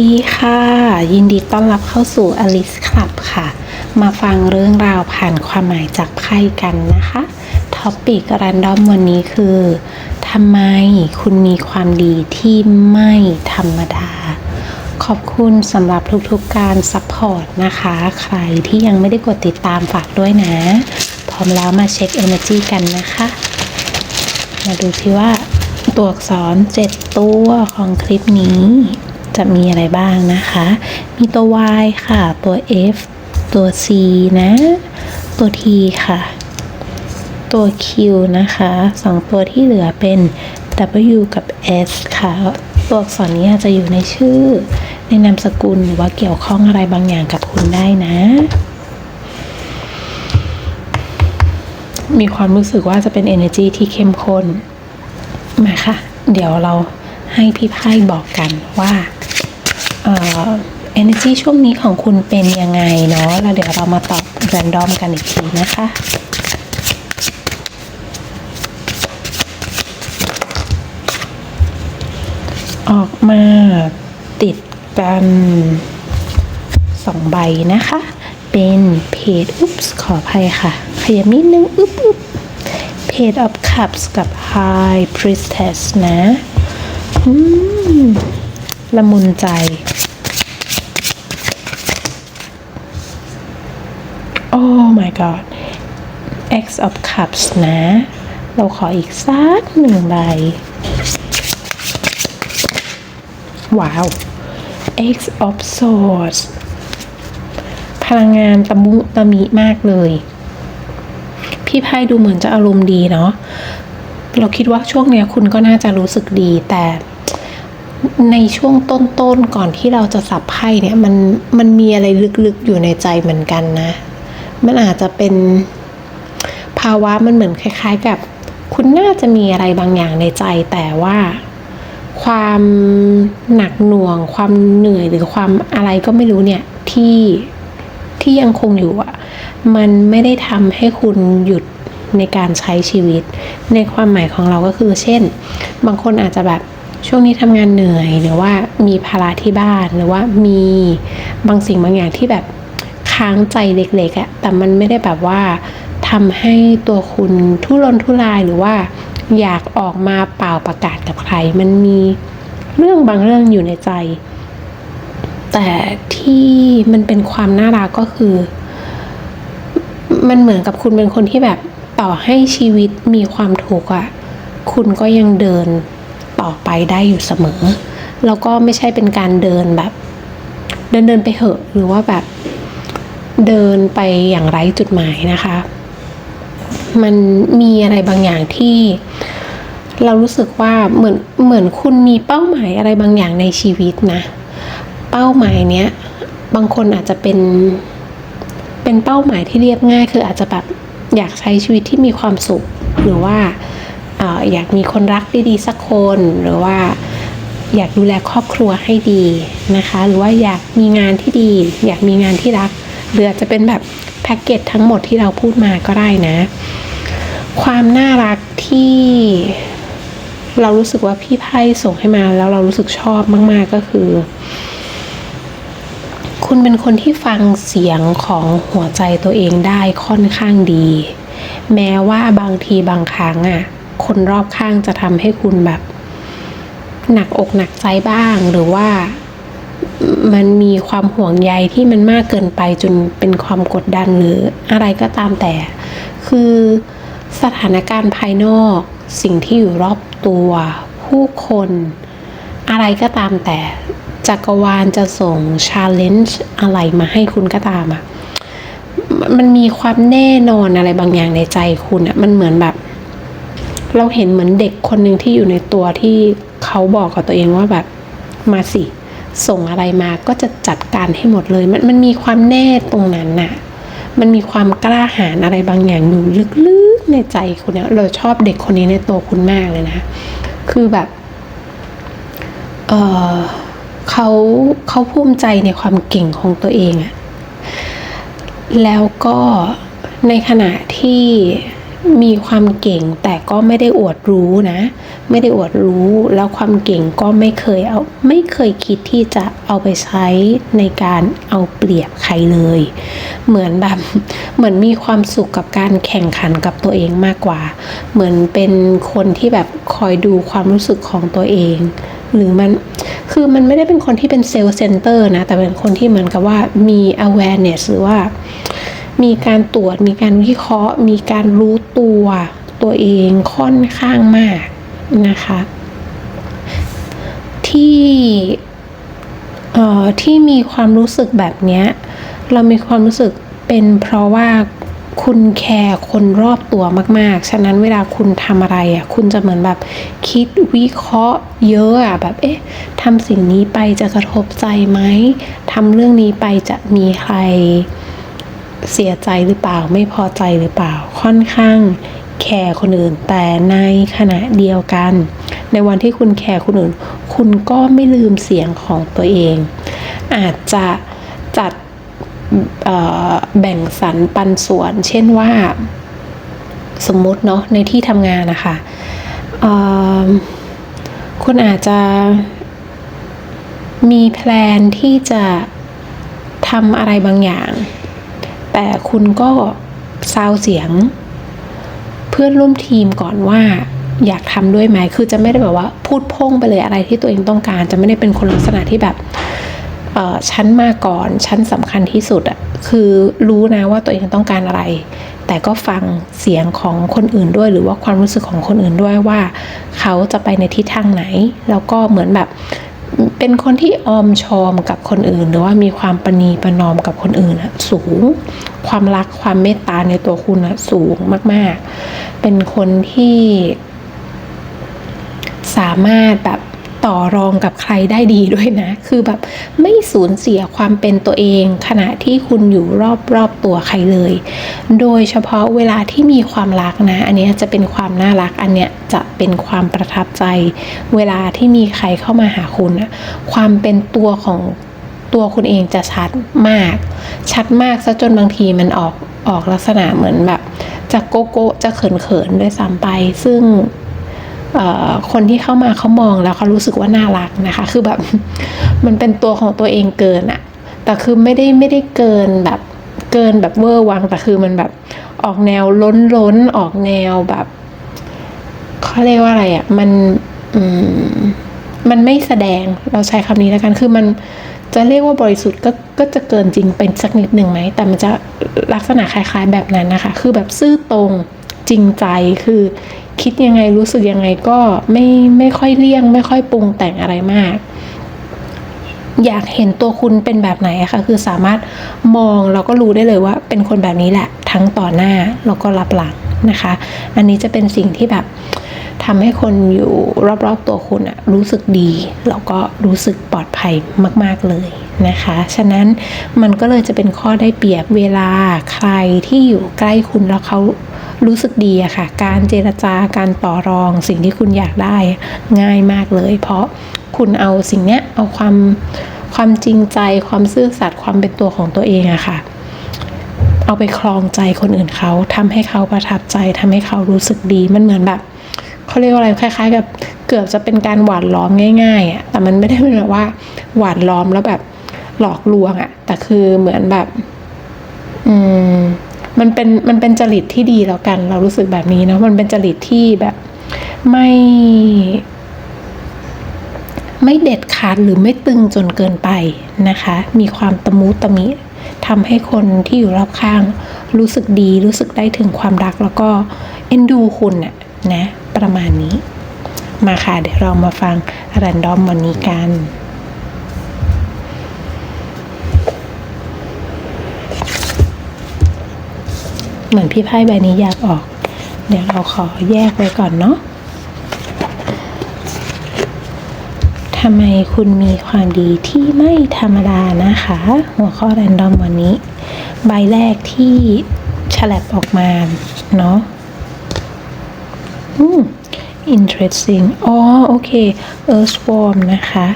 ดีค่ะ ยินดีต้อนรับเข้าสู่ Alice Club ค่ะ มาฟังเรื่องราวผ่านความหมายจากไพ่กันนะคะท็อปปิกรันดอมวันนี้คือทำไมคุณมีความดีที่ไม่ธรรมดา ขอบคุณสำหรับทุกๆการซัพพอร์ตนะคะ ใครที่ยังไม่ได้กดติดตามฝากด้วยนะ พร้อมแล้วมาเช็ค Energy กันนะคะ มาดูที่ว่าตัวอักษร 7 ตัวของคลิปนี้ จะมีอะไรบ้างนะคะ มีตัว Y ค่ะ ตัว F ตัว C นะ ตัว T ค่ะ ตัว Q นะคะสองตัวที่เหลือเป็น W กับ S ค่ะ ตัวอักษรนี้จะอยู่ในชื่อ ในนามสกุลหรือว่าเกี่ยวข้องอะไรบางอย่างกับคุณได้นะมีความรู้สึกว่าจะเป็น energy ที่เข้มข้น มาค่ะ เดี๋ยวเราให้พี่ไพ่บอกกันว่า energy ช่วงนี้ของคุณเป็นยังไงเนาะแล้วเดี๋ยวเรามาตอบ random กันอีกทีนะคะออกมาติดกันสองใบนะคะ เป็นเพจอุ๊บส์ขออภัยค่ะ ขยับนิดนึงอุ๊บอุ๊บ Page of Cups กับ High Priestess นะ อืม ละมุนใจ โอ้ my god X of Cups นะ เราขออีกสักหนึ่งใบ ว้าว X of Swords พลังงานตะมุตะมิมากเลย พี่ไพ่ดูเหมือนจะอารมณ์ดีเนาะ เราคิดว่าช่วงเนี้ยคุณก็น่าจะรู้สึกดีแต่ ในช่วงต้นๆก่อนที่เราจะสับไพ่เนี่ยมันมันมีอะไรลึกๆอยู่ในใจเหมือนกันนะ มันอาจจะเป็นภาวะมันเหมือนคล้าย ๆ กับ คุณน่าจะมีอะไรบางอย่างในใจ แต่ว่าความหนักหน่วง ความเหนื่อยหรือความอะไรก็ไม่รู้เนี่ยที่ที่ยังคงอยู่อะมันไม่ได้ทำให้คุณหยุดในการใช้ชีวิต ในความหมายของเราก็คือ เช่น บางคนอาจจะแบบ ช่วงนี้ทำงานเหนื่อยหรือว่ามีภาระที่บ้านหรือว่ามีบางสิ่งบางอย่างที่แบบค้างใจเล็กๆอะแต่มันไม่ได้แบบว่าทำให้ตัวคุณทุรนทุรายหรือว่าอยากออกมาเป่าประกาศกับใคร มันมีเรื่องบางเรื่องอยู่ในใจ แต่ที่มันเป็นความน่ารักก็คือ มันเหมือนกับคุณเป็นคนที่แบบต่อให้ชีวิตมีความทุกข์อะคุณก็ยังเดิน ต่อไปได้อยู่เสมอ แล้วก็ไม่ใช่เป็นการเดินแบบ เดินเดินไปเหอะหรือว่าแบบเดินไปอย่างไร้จุดหมายนะคะ มันมีอะไรบางอย่างที่เรารู้สึกว่าเหมือนเหมือนคุณมีเป้าหมายอะไรบางอย่างในชีวิตนะ เป้าหมายเนี้ยบางคนอาจจะเป็นเป็นเป้าหมายที่เรียบง่าย คืออาจจะแบบอยากใช้ชีวิตที่มีความสุข หรือว่า ออยากมีคนรักดีๆสักคนหรือว่าอยากดูแลครอบครัวให้ดีนะคะ หรือว่าอยากมีงานที่ดี อยากมีงานที่รัก หรืออาจจะเป็นแบบแพ็กเกจทั้งหมดที่เราพูดมาก็ได้นะ ความน่ารักที่เรารู้สึกว่าพี่ไพ่ส่งให้มาแล้วเรารู้สึกชอบมาก ๆ ก็คือ คุณเป็นคนที่ฟังเสียงของหัวใจตัวเองได้ค่อนข้างดี แม้ว่าบางทีบางครั้งอะ คนรอบข้างจะทำให้คุณแบบ หนักอกหนักใจบ้าง หรือว่ามันมีความห่วงใยที่มันมากเกินไปจนเป็นความกดดันหรืออะไรก็ตามแต่ คือสถานการณ์ภายนอก สิ่งที่อยู่รอบตัว ผู้คน อะไรก็ตามแต่ จักรวาลจะส่งชาเลนจ์อะไรมาให้คุณก็ตามอะมมันมีความแน่นอนอะไรบางอย่างในใจคุณอะมันเหมือนแบบ เราเห็นเหมือนเด็กคนหนึ่งที่อยู่ในตัวที่เขาบอกกับตัวเองว่าแบบมาสิ ส่งอะไรมาก็จะจัดการให้หมดเลย มันมันมีความแน่ตรงนั้นน่ะ มันมีความกล้าหาญอะไรบางอย่างอยู่ลึกๆในใจคุณเนี่ยเราชอบเด็กคนนี้ในตัวคุณมากเลยนะ คือแบบ เออเขาเขาภูมิใจในความเก่งของตัวเองอะแล้วก็ในขณะที่ มีความเก่งแต่ก็ไม่ได้อวดรู้นะ ไม่ได้อวดรู้แล้วความเก่งก็ไม่เคยเอาไม่เคยคิดที่จะเอาไปใช้ในการเอาเปรียบใครเลย เหมือนแบบเหมือนมีความสุขกับการแข่งขันกับตัวเองมากกว่า เหมือนเป็นคนที่แบบคอยดูความรู้สึกของตัวเอง หรือมันคือมันไม่ได้เป็นคนที่เป็นเซลล์เซนเตอร์นะแต่เป็นคนที่เหมือนกับว่ามี awareness หรือว่า มีการตรวจมีการวิเคราะห์ มีการรู้ตัวตัวเองค่อนข้างมากนะคะ ที่เอ่อที่มีความรู้สึกแบบเนี้ยเรามีความรู้สึกเป็นเพราะว่าคุณแคร์คนรอบตัวมาก ๆ ฉะนั้นเวลาคุณทำอะไรอะ คุณจะเหมือนแบบคิดวิเคราะห์เยอะอะ แบบ เอ๊ะทำสิ่งนี้ไปจะกระทบใจไหมทำเรื่องนี้ไปจะมีใคร เสียใจหรือเปล่าไม่พอใจหรือเปล่าค่อนข้างแคร์คนอื่น แต่ในขณะเดียวกัน ในวันที่คุณแคร์คนอื่น คุณก็ไม่ลืมเสียงของตัวเอง อาจจะจัดแบ่งสรรปันส่วน เช่นว่าสมมุติเนาะในที่ทำงานนะคะคุณอาจจะมีแพลนที่จะทำอะไรบางอย่าง แต่คุณก็ซาวเสียง เพื่อนร่วมทีมก่อนว่าอยากทำด้วยไหม คือจะไม่ได้แบบว่าพูดพ่งไปเลยอะไรที่ตัวเองต้องการ จะไม่ได้เป็นคนลักษณะที่แบบเออฉันมาก่อนฉันสำคัญที่สุดอะคือรู้นะว่าตัวเองต้องการอะไร แต่ก็ฟังเสียงของคนอื่นด้วย หรือว่าความรู้สึกของคนอื่นด้วยว่า เขาจะไปในทิศทางไหน แล้วก็เหมือนแบบ เป็นคนที่ออมชอมกับคนอื่น หรือว่ามีความประนีประนอมกับคนอื่นอะสูง ความรักความเมตตาในตัวคุณอะสูงมาก ๆ เป็นคนที่สามารถแบบ ต่อรองกับใครได้ดีด้วยนะ คือแบบไม่สูญเสียความเป็นตัวเอง ขณะที่คุณอยู่รอบรอบตัวใครเลย โดยเฉพาะเวลาที่มีความรักนะ อันนี้จะเป็นความน่ารัก อันเนี้ยจะเป็นความประทับใจ เวลาที่มีใครเข้ามาหาคุณอะความเป็นตัวของตัวคุณเองจะชัดมาก ชัดมากซะจนบางทีมันออกออกลักษณะเหมือนแบบ จะโกโก้จะเขินเขินๆด้วยซ้ำไป ซึ่ง คนที่เข้ามาเขามองแล้วเขารู้สึกว่าน่ารักนะคะ คือแบบมันเป็นตัวของตัวเองเกินอะแต่คือไม่ได้ไม่ได้เกินแบบเกินแบบเวอร์วังแต่คือมันแบบออกแนวล้นล้นๆออกแนวแบบเขาเรียกว่าอะไรอะมันอืมมันไม่แสดงเราใช้คำนี้แล้วกันคือมันจะเรียกว่าบริสุทธิ์ก็ก็จะเกินจริงเป็นสักนิดหนึ่งไหม แต่มันจะลักษณะคล้าย ๆ แบบนั้นนะคะ คือแบบซื่อตรงจริงใจคือ คิดยังไงรู้สึกยังไงก็ไม่ไม่ค่อยเลี่ยง ไม่ค่อยปรุงแต่งอะไรมาก อยากเห็นตัวคุณเป็นแบบไหนอะคะคือสามารถมองแล้วก็รู้ได้เลยว่า เป็นคนแบบนี้แหละ ทั้งต่อหน้าแล้วก็รับหลังนะคะ อันนี้จะเป็นสิ่งที่แบบทำให้คนอยู่รอบๆตัวคุณอะรู้สึกดีแล้วก็รู้สึกปลอดภัยมาก ๆเลยนะคะ ฉะนั้นมันก็เลยจะเป็นข้อได้เปรียบเวลาใครที่อยู่ใกล้คุณแล้วเขา รู้สึกดีอะค่ะ การเจรจาการต่อรองสิ่งที่คุณอยากได้ง่ายมากเลย เพราะคุณเอาสิ่งเนี้ยเอาความความจริงใจความซื่อสัตย์ความเป็นตัวของตัวเองอะค่ะ เอาไปคลองใจคนอื่นเขาทำให้เขาประทับใจทำให้เขารู้สึกดีมันเหมือนแบบเขาเรียกว่าอะไรคล้าย ๆ กับเกือบจะเป็นการหวานล้อมง่ายๆอะแต่มันไม่ได้เป็นแบบว่าหวานล้อมแล้วแบบหลอกลวงอะแต่คือเหมือนแบบ อืม มันเป็นมันเป็นจริตที่ดีแล้วกัน เรารู้สึกแบบนี้เนาะมันเป็นจริตที่แบบไม่ไม่เด็ดขาดหรือไม่ตึงจนเกินไปนะคะ มีความตะมุตะมิทำให้คนที่อยู่รอบข้าง รู้สึกดีรู้สึกได้ถึงความรักแล้วก็เอ็นดูคุณน่ะนะ ประมาณนี้ มาค่ะ เดี๋ยวเรามาฟังแรนดอมวันนี้กัน เหมือนพี่ไพ่ใบนี้อยากออก เดี๋ยวเราขอแยกไว้ก่อนเนาะทำไมคุณมีความดีที่ไม่ธรรมดานะคะ หัวข้อแรนดอมวันนี้ ใบแรกที่ฉลับออกมาเนาะอืม interesting อ๋อโอเค earthworm นะคะ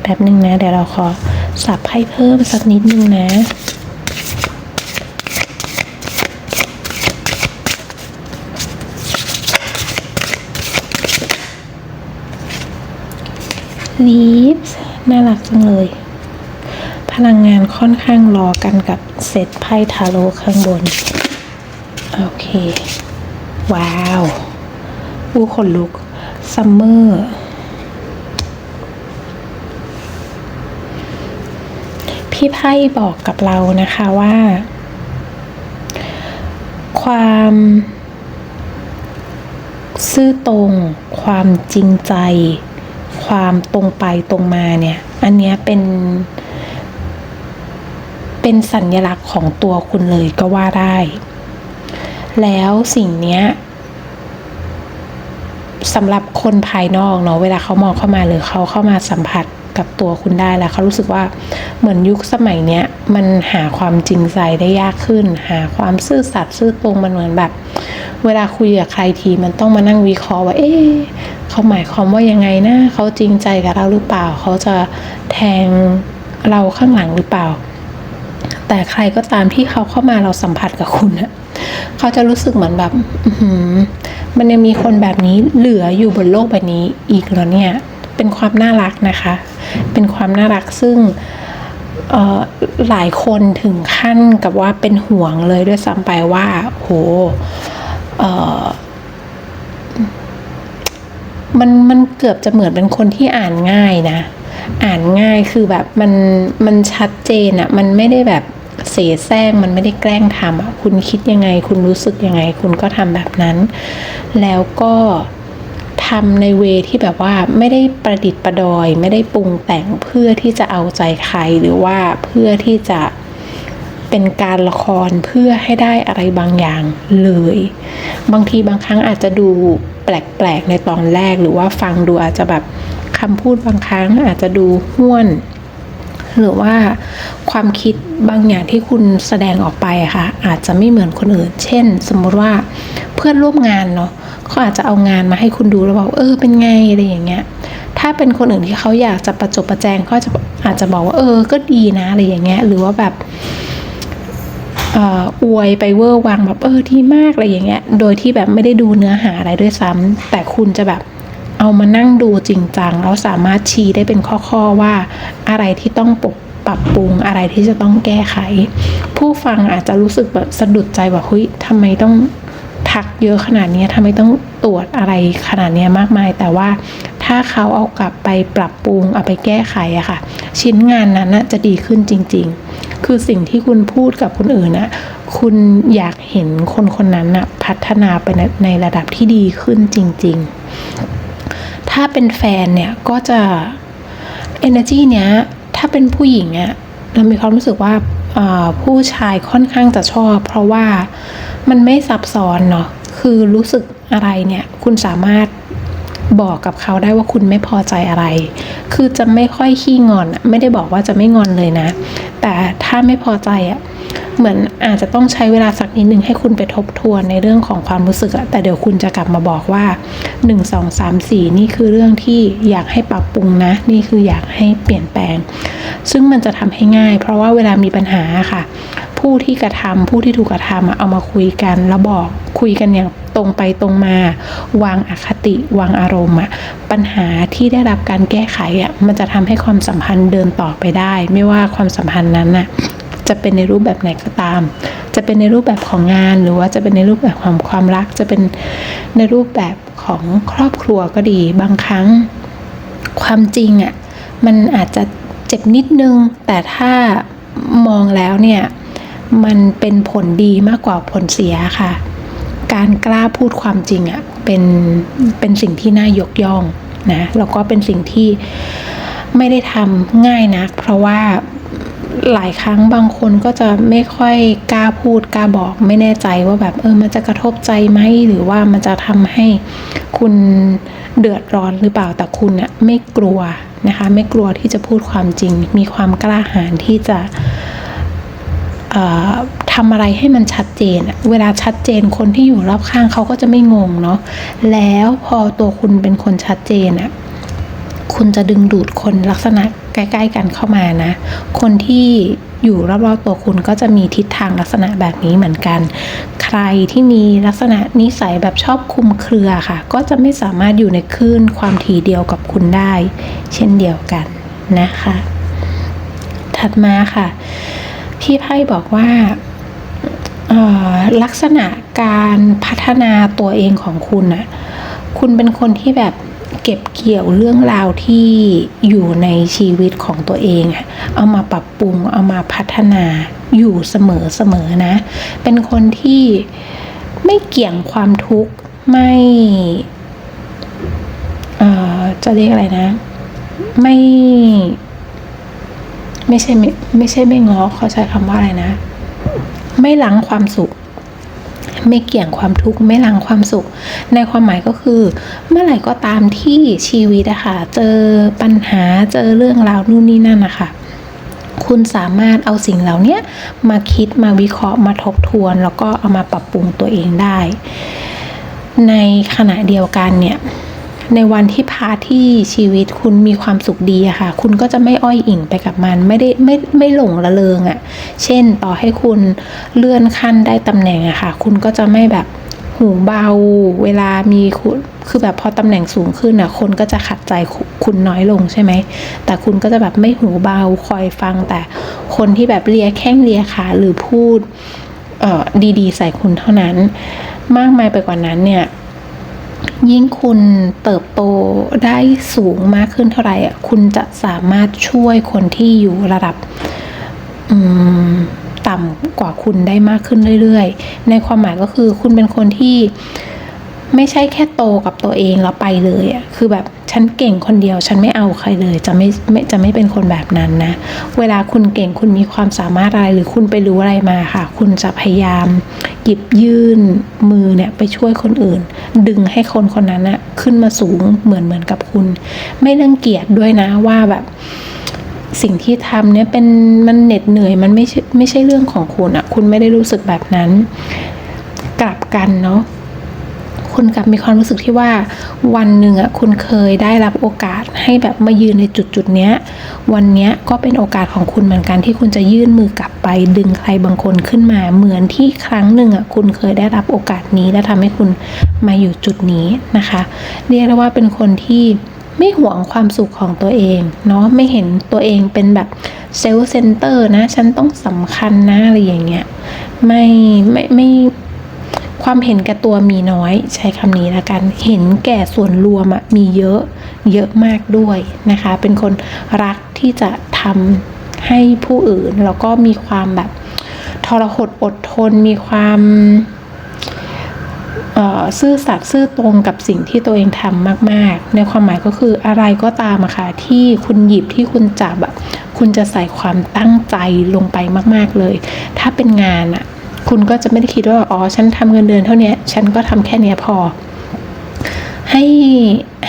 แป๊บหนึ่งนะ เดี๋ยวเราขอสับให้เพิ่มสักนิดนึงนะ sleeves น่ารักจังเลย พลังงานค่อนข้างรอกันกับเซตไพ่ทาโร่ข้างบน โอเค ว้าวอู้ขนลุก ซัมเมอร์พี่ไพ่บอกกับเรานะคะว่า ความ ซื่อตรง ความจริงใจ ความตรงไปตรงมาเนี่ย อันเนี้ยเป็น เป็นสัญลักษณ์ของตัวคุณเลยก็ว่าได้ แล้วสิ่งเนี้ยสำหรับคนภายนอกเนาะเวลาเขามองเข้ามาหรือเขาเข้ามาสัมผัส กับตัวคุณได้แล้วเขารู้สึกว่าเหมือนยุคสมัยเนี้ยมันหาความจริงใจได้ยากขึ้น หาความซื่อสัตย์ซื่อตรงมันเหมือนแบบ เวลาคุยกับใครทีมันต้องมานั่งวิเคราะห์ว่า เอ๊ะเขาหมายความว่ายังไงนะเขาจริงใจกับเราหรือเปล่า เขาจะแทงเราข้างหลังหรือเปล่า แต่ใครก็ตามที่เขาเข้ามาเราสัมผัสกับคุณอะเขาจะรู้สึกเหมือนแบบมันยังมีคนแบบนี้เหลืออยู่บนโลกใบนี้อีกเหรอเนี่ย เป็นความน่ารักนะคะ เป็นความน่ารักซึ่งหลายคนถึงขั้นกับว่าเป็นห่วงเลยด้วยซ้ำไปว่า โหมันมันเกือบจะเหมือนเป็นคนที่อ่านง่ายนะ อ่านง่ายคือแบบมันมันชัดเจนอะมันไม่ได้แบบเสแสร้งมันไม่ได้แกล้งทำอะคุณคิดยังไง คุณรู้สึกยังไง คุณก็ทำแบบนั้น แล้วก็ ทำในเวที่แบบว่าไม่ได้ประดิษฐ์ประดอย ไม่ได้ปรุงแต่งเพื่อที่จะเอาใจใครหรือว่าเพื่อที่จะเป็นการละครเพื่อให้ได้อะไรบางอย่างเลย บางทีบางครั้งอาจจะดูแปลกๆในตอนแรกหรือว่าฟังดูอาจจะแบบคำพูดบางครั้งอาจจะดูห้วน หรือว่าความคิดบางอย่างที่คุณแสดงออกไปค่ะ อาจจะไม่เหมือนคนอื่น เช่น สมมติว่าเพื่อนร่วมงานเนาะ เขาอาจจะเอางานมาให้คุณดูแล้วบอกเออเป็นไงอะไรอย่างเงี้ย ถ้าเป็นคนอื่นที่เขาอยากจะประจบประแจงก็จะอาจจะบอกว่าเออก็ดีนะอะไรอย่างเงี้ย หรือว่าแบบเอ่ออวยไปเวอร์วังแบบเออดีมากอะไรอย่างเงี้ย โดยที่แบบไม่ได้ดูเนื้อหาอะไรด้วยซ้ำแต่คุณจะแบบเอามานั่งดูจริงจังแล้วสามารถชี้ได้เป็นข้อๆว่าอะไรที่ต้องปรปรับปรุงอะไรที่จะต้องแก้ไข ผู้ฟังอาจจะรู้สึกแบบสะดุดใจว่าเฮ้ยทำไมต้อง ทักเยอะขนาดนี้ยทำไมต้องตรวจอะไรขนาดนี้มากมาย แต่ว่าถ้าเขาเอากลับไปปรับปรุงเอาไปแก้ไขอะค่ะ ชิ้นงานนั้นนะจะดีขึ้นจริง ๆ คือสิ่งที่คุณพูดกับคนอื่นนะคุณอยากเห็นคนคนนั้นนะพัฒนาไปในในระดับที่ดีขึ้นจริง ๆ ถ้าเป็นแฟนเนี่ยก็จะ energy เนี้ยถ้าเป็นผู้หญิงอะเรามีความรู้สึกว่าผู้ชายค่อนข้างจะชอบ เพราะว่า มันไม่ซับซ้อนเนาะคือรู้สึกอะไรเนี่ย คุณสามารถบอกกับเขาได้ว่าคุณไม่พอใจอะไร คือจะไม่ค่อยขี้งอน ไม่ได้บอกว่าจะไม่งอนเลยนะ แต่ถ้าไม่พอใจอะเหมือนอาจจะต้องใช้เวลาสักนิดนึงให้คุณไปทบทวนในเรื่องของความรู้สึกอะแต่เดี๋ยวคุณจะกลับมาบอกว่า 1 2 3 4 นี่คือเรื่องที่อยากให้ปรับปรุงนะ นี่คืออยากให้เปลี่ยนแปลง ซึ่งมันจะทำให้ง่าย เพราะว่าเวลามีปัญหาค่ะ ผู้ที่กระทำผู้ที่ถูกกระทำเอามาคุยกันแล้วบอกคุยกันอย่างตรงไปตรงมา วางอคติ วางอารมณ์อะปัญหาที่ได้รับการแก้ไขอะมันจะทำให้ความสัมพันธ์เดินต่อไปได้ ไม่ว่าความสัมพันธ์นั้นน่ะจะเป็นในรูปแบบไหนก็ตาม จะเป็นในรูปแบบของงาน หรือว่าจะเป็นในรูปแบบของความรัก จะเป็นในรูปแบบของครอบครัวก็ดี บางครั้งความจริงอะ่ะมันอาจจะเจ็บนิดนึง แต่ถ้ามองแล้วเนี่ย มันเป็นผลดีมากกว่าผลเสียค่ะ การกล้าพูดความจริงอะ่ะเป็นเป็นสิ่งที่น่ายกย่องนะแล้วก็เป็นสิ่งที่ไม่ได้ทำง่ายนัก เพราะว่าหลายครั้งบางคนก็จะไม่ค่อยกล้าพูดกล้าบอกไม่แน่ใจว่าแบบเออมันจะกระทบใจไหมหรือว่ามันจะทำให้คุณเดือดร้อนหรือเปล่าแต่คุณอะไม่กลัวนะคะ ไม่กลัวที่จะพูดความจริง มีความกล้าหาญที่จะ ทำอะไรให้มันชัดเจน เวลาชัดเจนคนที่อยู่รอบข้างเขาก็จะไม่งงเนาะ แล้วพอตัวคุณเป็นคนชัดเจนอะคุณจะดึงดูดคนลักษณะใกล้ ๆ กันเข้ามานะ คนที่อยู่รอบๆตัวคุณก็จะมีทิศทางลักษณะแบบนี้เหมือนกัน ใครที่มีลักษณะนิสัยแบบชอบคุมเครือค่ะ ก็จะไม่สามารถอยู่ในคลื่นความถี่เดียวกับคุณได้ เช่นเดียวกันนะคะ ถัดมาค่ะ พี่ไพ่บอกว่าลักษณะการพัฒนาตัวเองของคุณน่ะคุณเป็นคนที่แบบเก็บเกี่ยวเรื่องราวที่อยู่ในชีวิตของตัวเองอะเอามาปรับปรุง เอามาพัฒนาอยู่เสมอเสมอนะ เป็นคนที่ไม่เกี่ยงความทุกข์ ไม่จะเรียกอะไรนะ ไม่ ไม่ใช่ไม่ไม่ใช่ไม่ง้อเขาใช้คำว่าอะไรนะ ไม่ลังความสุข ไม่เกี่ยงความทุกข์ไม่ลังความสุข ในความหมายก็คือ เมื่อไหร่ก็ตามที่ชีวิตอะค่ะเจอปัญหาเจอเรื่องราวนู่นนี่นั่นนะคะคุณสามารถเอาสิ่งเหล่านี้มาคิดมาวิเคราะห์มาทบทวน แล้วก็เอามาปรับปรุงตัวเองได้ ในขณะเดียวกันเนี่ย ในวันที่พาที่ชีวิตคุณมีความสุขดีอะค่ะ คุณก็จะไม่อ้อยอิงไปกับมัน ไม่ได้ไม่ไม่หลงระเริงอะเช่นต่อให้คุณเลื่อนขั้นได้ตำแหน่งอะค่ะ คุณก็จะไม่แบบหูเบา เวลามีคุณคือแบบพอตำแหน่งสูงขึ้นอะคนก็จะขัดใจคุคุณน้อยลงใช่ไหม แต่คุณก็จะแบบไม่หูเบาคอยฟัง แต่คนที่แบบเลียแข้งเลียขาหรือพูดเออดีๆ ใส่คุณเท่านั้น มากมายไปกว่านั้นเนี่ย ยิ่งคุณเติบโตได้สูงมากขึ้นเท่าไหร่คุณจะสามารถช่วยคนที่อยู่ระดับต่ำกว่าคุณได้มากขึ้นเรื่อยๆ ในความหมายก็คือคุณเป็นคนที่ไม่ใช่แค่โตกับตัวเองแล้วไปเลยอะคือแบบ ฉันเก่งคนเดียว ฉันไม่เอาใครเลย จะไม่ไม่จะไม่เป็นคนแบบนั้นนะ เวลาคุณเก่งคุณมีความสามารถอะไรหรือคุณไปรู้อะไรมาค่ะ คุณจะพยายามหยิบยื่นมือเนี่ยไปช่วยคนอื่น ดึงให้คนคนนั้นนะขึ้นมาสูงเหมือนเหมือนกับคุณ ไม่รังเกียจด้วยนะว่าแบบสิ่งที่ทำเนี่ยเป็นมันเหน็ดเหนื่อยมันไม่ใช่ไม่ใช่เรื่องของคุณอะคุณไม่ได้รู้สึกแบบนั้น กลับกันเนาะ คุณกลับมีความรู้สึกที่ว่าวันหนึ่งอะคุณเคยได้รับโอกาสให้แบบมายืนในจุดจุดเนี้ย วันเนี้ยก็เป็นโอกาสของคุณเหมือนกันที่คุณจะยื่นมือกลับไป ดึงใครบางคนขึ้นมา เหมือนที่ครั้งหนึ่งอะคุณเคยได้รับโอกาสนี้และทำให้คุณมาอยู่จุดนี้นะคะ เรียกได้ว่าเป็นคนที่ไม่หวงความสุขของตัวเองเนาะไม่เห็นตัวเองเป็นแบบเซลล์เซนเตอร์นะ ฉันต้องสำคัญนะอะไรอย่างเงี้ยไม่ไม่ไม่ ความเห็นแก่ตัวมีน้อย ใช้คำนี้ละกัน เห็นแก่ส่วนรวมอะมีเยอะเยอะมากด้วยนะคะ เป็นคนรักที่จะทำให้ผู้อื่น แล้วก็มีความแบบทรหดอดทน มีความซื่อสัตย์ซื่อตรงกับสิ่งที่ตัวเองทำมาก ๆ ในความหมายก็คืออะไรก็ตามอะค่ะที่คุณหยิบที่คุณจับอะคุณจะใส่ความตั้งใจลงไปมาก ๆ เลย ถ้าเป็นงานอะ คุณก็จะไม่ได้คิดว่าอ๋อฉันทำเงินเดือนเท่านี้ฉันก็ทำแค่เนี้พอ ให้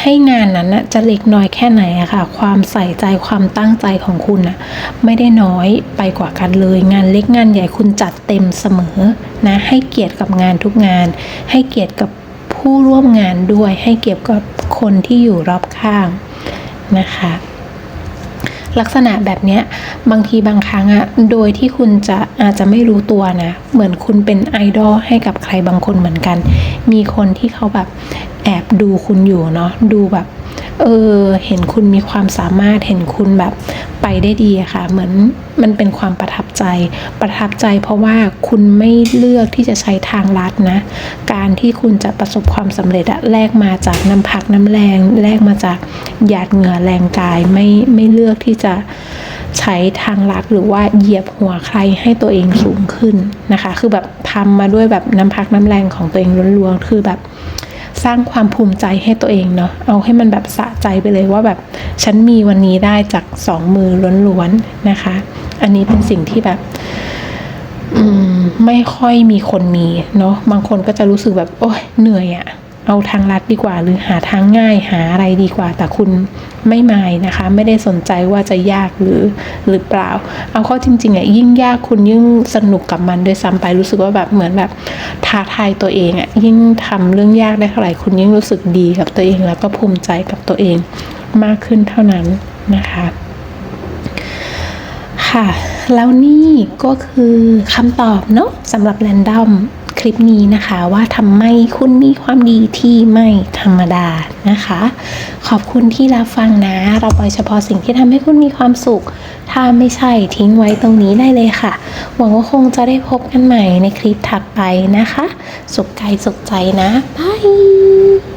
ให้งานนั้นนะจะเล็กน้อยแค่ไหนอะค่ะ ความใส่ใจความตั้งใจของคุณนะไม่ได้น้อยไปกว่ากันเลย งานเล็กงานใหญ่คุณจัดเต็มเสมอนะให้เกียรติกับงานทุกงาน ให้เกียรติกับผู้ร่วมงานด้วย ให้เกียรติกับคนที่อยู่รอบข้างนะคะ ลักษณะแบบเนี้ยบางทีบางครั้งอะโดยที่คุณจะอาจจะไม่รู้ตัวนะ เหมือนคุณเป็นไอดอลให้กับใครบางคนเหมือนกัน มีคนที่เขาแบบแอบดูคุณอยู่เนาะดูแบบ เออเห็นคุณมีความสามารถเห็นคุณแบบไปได้ดีอะค่ะ เหมือนมันเป็นความประทับใจ ประทับใจเพราะว่าคุณไม่เลือกที่จะใช้ทางลัดนะ การที่คุณจะประสบความสำเร็จอะแลกมาจากน้ำพักน้ำแรงแลกมาจากหยาดเหงื่อแรงกายไม่ไม่เลือกที่จะใช้ทางลัดหรือว่าเหยียบหัวใครให้ตัวเองสูงขึ้นนะคะ คือแบบทำมาด้วยแบบน้ำพักน้ำแรงของตัวเองล้วนๆคือแบบ สร้างความภูมิใจให้ตัวเองเนาะเอาให้มันแบบสะใจไปเลยว่าแบบฉันมีวันนี้ได้จากสองมือล้วนๆนะคะ อันนี้เป็นสิ่งที่แบบอืมไม่ค่อยมีคนมีเนาะบางคนก็จะรู้สึกแบบ โอ้ยเหนื่อยอะ เอาทางลัดดีกว่า หรือหาทางง่ายหาอะไรดีกว่า แต่คุณไม่มายนะคะ ไม่ได้สนใจว่าจะยากหรือหรือเปล่า เอาเข้าจริงๆอะยิ่งยากคุณยิ่งสนุกกับมันด้วยซ้ำไปรู้สึกว่าแบบเหมือนแบบท้าทายตัวเองอะยิ่งทำเรื่องยากได้เท่าไหร่คุณยิ่งรู้สึกดีกับตัวเอง แล้วก็ภูมิใจกับตัวเองมากขึ้นเท่านั้นนะคะคค่ะ แล้วนี่ก็คือคำตอบเนาะสำหรับแรนดอม คลิปนี้นะคะว่าทำไมคุณมีความดีที่ไม่ธรรมดานะคะ ขอบคุณที่รับฟังนะ เราปล่อยเฉพาะสิ่งที่ทำให้คุณมีความสุข ถ้าไม่ใช่ทิ้งไว้ตรงนี้ได้เลยค่ะ หวังว่าคงจะได้พบกันใหม่ในคลิปถัดไปนะคะ สุขกายสุขใจนะบาย